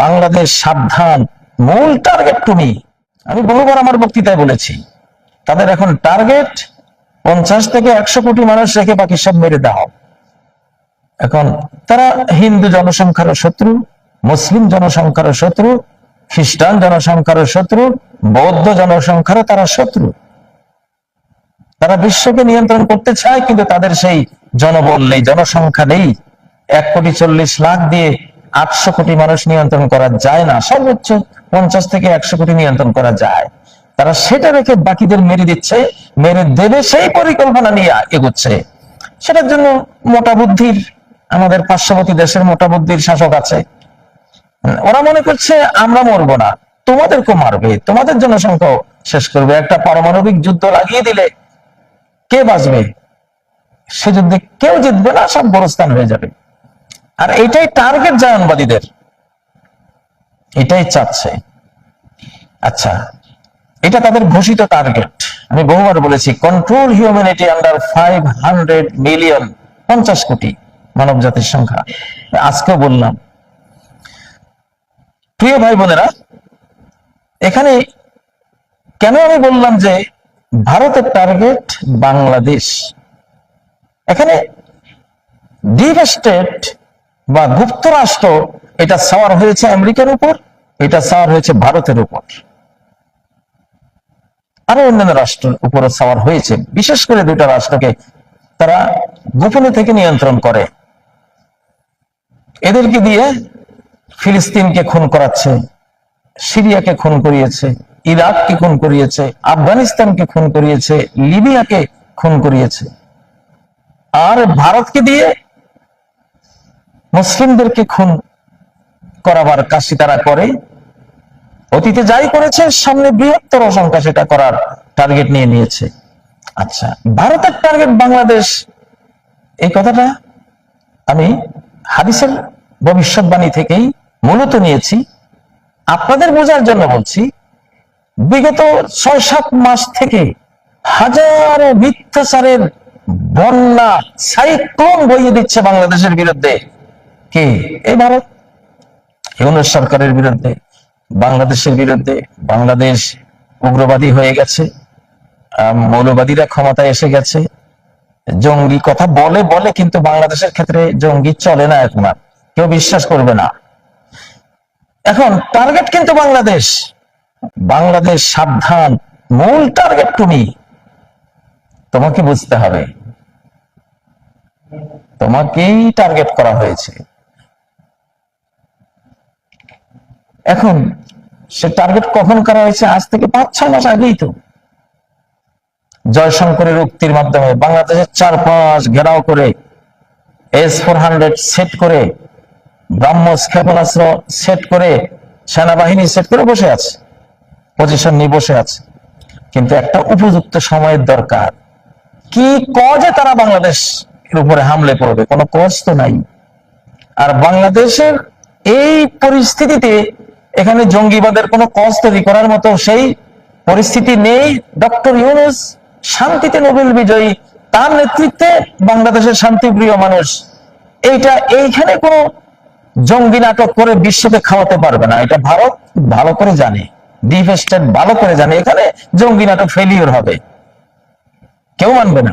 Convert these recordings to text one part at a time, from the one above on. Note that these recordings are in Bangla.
বাংলাদেশ সাবধান, মূল টার্গেট তুমি। আমি বহুবার আমার বক্তৃতায় বলেছি, তাদের এখন টার্গেট পঞ্চাশ থেকে একশো কোটি মানুষ রেখে বাকি সব মেরে দাও এখন তারা হিন্দু জনসংখ্যার শত্রু, মুসলিম জনসংখ্যার শত্রু, খ্রিস্টান জনসংখ্যার শত্রু, বৌদ্ধ জনসংখ্যারও তারা শত্রু। তারা বিশ্বকে নিয়ন্ত্রণ করতে চায়, কিন্তু তাদের সেই জনবল নেই, জনসংখ্যা নেই। এক কোটি চল্লিশ লাখ দিয়ে আটশো কোটি মানুষ নিয়ন্ত্রণ করা যায় না, সর্বোচ্চ পঞ্চাশ থেকে একশো কোটি নিয়ন্ত্রণ করা যায়। তারা সেটা রেখে বাকিদের মেরে দিচ্ছে, মেরে দেবে সেই পরিকল্পনা নিয়ে এগোচ্ছে। সেটার জন্য মোটা বুদ্ধির, আমাদের পার্শ্ববর্তী দেশের মোটা বুদ্ধির শাসক আছে। ওরা মনে করছে, আমরা মরবো না তোমাদেরকে মারবে, তোমাদের জন্য জনসংখ্যা শেষ করবে। একটা পারমাণবিক যুদ্ধ লাগিয়ে দিলে কে বাঁচবে? সে যুদ্ধে কেউ জিতবে না, সব বড়স্থান হয়ে যাবে। আর এটাই টার্গেট জায়নবাদীদের এটাই চাচ্ছে। আচ্ছা এটা তাদের ঘোষিত টার্গেট আমি বহুবার বলেছি control humanity under five hundred million পঞ্চাশ কোটি মানব জাতির সংখ্যা। আজকেও বললাম। প্রিয় ভাই বোনেরা, এখানে কেন আমি বললাম যে ভারতের টার্গেট বাংলাদেশ? এখানে ডিপ বা গুপ্তরাষ্ট্র, এটা সাওয়ার হয়েছে আমেরিকার উপর, এটা সাওয়ার হয়েছে ভারতের উপর। আরও অন্যান্য রাষ্ট্রের উপরও সাওয়ার হয়েছে। বিশেষ করে দুটা রাষ্ট্রকে তারা গোপনে থেকে নিয়ন্ত্রণ করে। এদেরকে দিয়ে ফিলিস্তিনকে খুন করাচ্ছে, সিরিয়াকে খুন করিয়েছে, ইরাককে খুন করিয়েছে, আফগানিস্তানকে খুন করিয়েছে, লিবিয়াকে খুন করিয়েছে। আর ভারতকে দিয়ে মুসলিমদেরকে খুন করাবার কাশি তারা করে। অতীতে যাই করেছে, সামনে বৃহত্তর সংখ্যা সেটা করার টার্গেট নিয়ে নিয়েছে। আচ্ছা ভারতের টার্গেট বাংলাদেশ, এই কথাটা আমি হাদিসের ভবিষ্যৎবাণী থেকেই মূলত নিয়েছি। আপনাদের বোঝার জন্য বলছি, বিগত ছয় সাত মাস থেকে হাজারো মিথ্যাচারের বন্যা, সাইক্লোন বইয়ে দিচ্ছে বাংলাদেশের বিরুদ্ধে। কে? এই ভারত। ইউনুস সরকারের বিরুদ্ধে, বাংলাদেশের বিরুদ্ধে বাংলাদেশ উগ্রবাদী হয়ে গেছে মৌলবাদীরা ক্ষমতায় এসে গেছে। জঙ্গি কথা বলে বলে, কিন্তু বাংলাদেশের ক্ষেত্রে জঙ্গি চলে না এখন আর। কেউ বিশ্বাস করবে না। এখন টার্গেট কিন্তু বাংলাদেশ। বাংলাদেশ সাবধান। মূল টার্গেট তুমি। তোমাকে বুঝতে হবে। তোমাকেই টার্গেট করা হয়েছে। এখন সে টার্গেট কখন করা হয়েছে? আজ থেকে পাঁচ, ছয় মাস আগেই তো। জয়শঙ্করের উক্তির মাধ্যমে বাংলাদেশের চারপাশ ঘেরাও করে এস ফোর হান্ড্রেড সেট করে ব্রাহ্মস ক্ষেপণাস্ত্র সেট করে সেনাবাহিনী সেট করে বসে আছে। পজিশন নিয়ে বসে আছে। কিন্তু একটা উপযুক্ত সময়ের দরকার। কি কজে তারা বাংলাদেশ এর উপরে হামলে পড়বে? কোনো কজ তো নাই। আর বাংলাদেশের এই পরিস্থিতিতে এখানে জঙ্গিবাদের কোনো কজ তৈরি করার মতো সেই পরিস্থিতি নেই। ডক্টর ইউনুস শান্তিতে নোবেল বিজয়ী, তার নেতৃত্বে বাংলাদেশের শান্তিপ্রিয় মানুষ। এইটা এইখানে কোনো জঙ্গি নাটক করে বিশ্বকে খাওয়াতে পারবে না। এটা ভারত ভালো করে জানে ডিপ স্টেট ভালো করে জানে। এখানে জঙ্গি নাটক ফেলিওর হবে। কেউ মানবে না।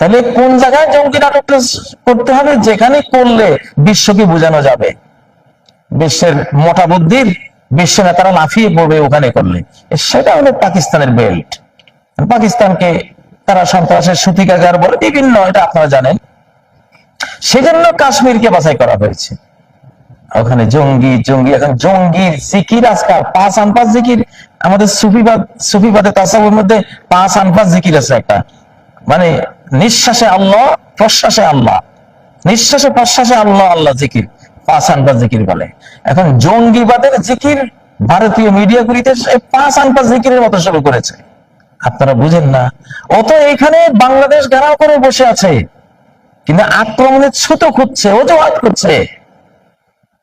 তাহলে কোন জায়গায় জঙ্গি নাটকটা করতে হবে? যেখানে করলে বিশ্বকে বোঝানো যাবে। বিশ্বের মোটা বুদ্ধির বিশ্ব নেতারা লাফিয়ে পড়বে ওখানে করলে। সেটা হলো পাকিস্তানের বেল্ট পাকিস্তানকে তারা সন্ত্রাসের সূতিকাগার বলে বিভিন্ন, এটা আপনারা জানেন। সেজন্য কাশ্মীরকে বাছাই করা হয়েছে। ওখানে জঙ্গি জঙ্গি, এখন জঙ্গির জিকির আজকাল, পাঁচ আনপাস জিকির। আমাদের সুফিবাদ সুফিবাদে তাসাবের মধ্যে পাঁচ আনপাস জিকির আছে একটা। মানে নিঃশ্বাসে আল্লাহ, প্রশ্বাসে আল্লাহ। নিঃশ্বাসে প্রশ্বাসে আল্লাহ আল্লাহ জিকির। আপনারা বুঝেন না। অত এখানে বাংলাদেশ ঘেরাও করে বসে আছে। কিন্তু আক্রমণের ছুতো খুঁজছে, অজুহাত করছে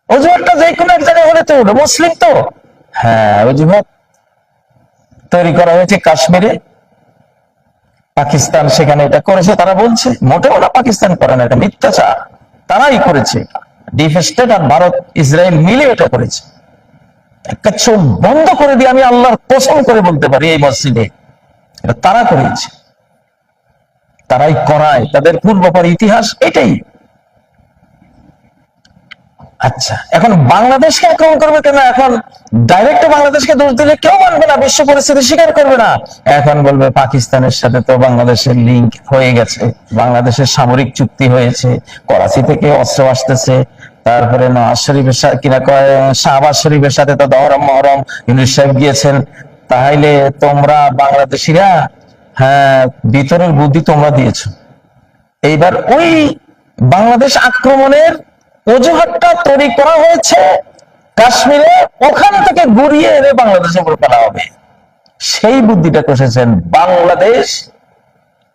অজুহাতটা যে কোনো এক জায়গায় হলে তো মুসলিম তো। হ্যাঁ অজুহাত তৈরি করা হয়েছে কাশ্মীরে। পাকিস্তান সেখানে এটা করেছে, তারা বলছে, মোটেও না পাকিস্তান করে না, এটা মিথ্যাচার। তারাই করেছে। ডিপ স্টেট আর ভারত, ইসরায়েল মিলে এটা করেছে। একটা চোখ বন্ধ করে দিয়ে আমি আল্লাহর কসম করে বলতে পারি এই মসজিদে। এটা তারা করেছে। তারাই করায়, তাদের পূর্বপর ইতিহাস এটাই। আচ্ছা এখন বাংলাদেশকে আক্রমণ করবে কেন? এখন ডাইরেক্ট বাংলাদেশকে দোষ দিলে কেউ মানবে না, বিশ্ব পরিস্থিতি স্বীকার করবে না। এখন বলবে পাকিস্তানের সাথে তো বাংলাদেশের লিঙ্ক হয়ে গেছে, বাংলাদেশের সামরিক চুক্তি হয়েছে, করাচি থেকে অস্ত্র আসতেছে, তারপরে নওয়াজ শরীফের সাথে কিনা কয়, শাহবাজ শরীফের সাথে তো দহরম মহরম, ইউনুস সাহেব গিয়েছেন। তাহলে তোমরা বাংলাদেশিরা হ্যাঁ ভিতরের বুদ্ধি তোমরা দিয়েছ। এইবার ওই বাংলাদেশ আক্রমণের অজুহাতটা তৈরি করা হয়েছে কাশ্মীরে, ওখান থেকে ঘুরিয়ে এনে বাংলাদেশে উপর ফেলা হবে। সেই বুদ্ধিটা কষেছেন বাংলাদেশ।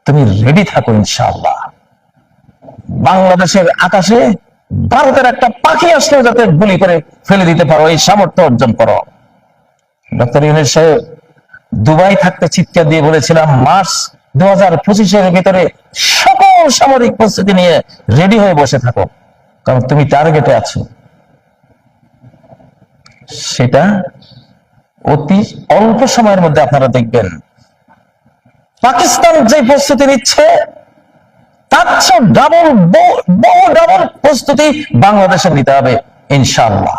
তুমি রেডি থাকো ইনশাআল্লাহ। বাংলাদেশের আকাশে ভারতের একটা পাখি আসলেও যাতে গুলি করে ফেলে দিতে পারো, এই সামর্থ্য অর্জন করো। ডক্টর ইউনুস সাহেব দুবাই থাকতে চিৎকার দিয়ে বলেছিলাম, মার্চ দু হাজার পঁচিশের ভিতরে সকল সামরিক প্রস্তুতি নিয়ে রেডি হয়ে বসে থাকো। কারণ তুমি টার্গেটে আছো। সেটা অতি অল্প সময়ের মধ্যে আপনারা দেখবেন। পাকিস্তান যে প্রস্তুতি নিচ্ছে, তার চেয়ে ডাবল বহু ডাবল প্রস্তুতি বাংলাদেশে নিতে হবে, ইনশাআল্লাহ।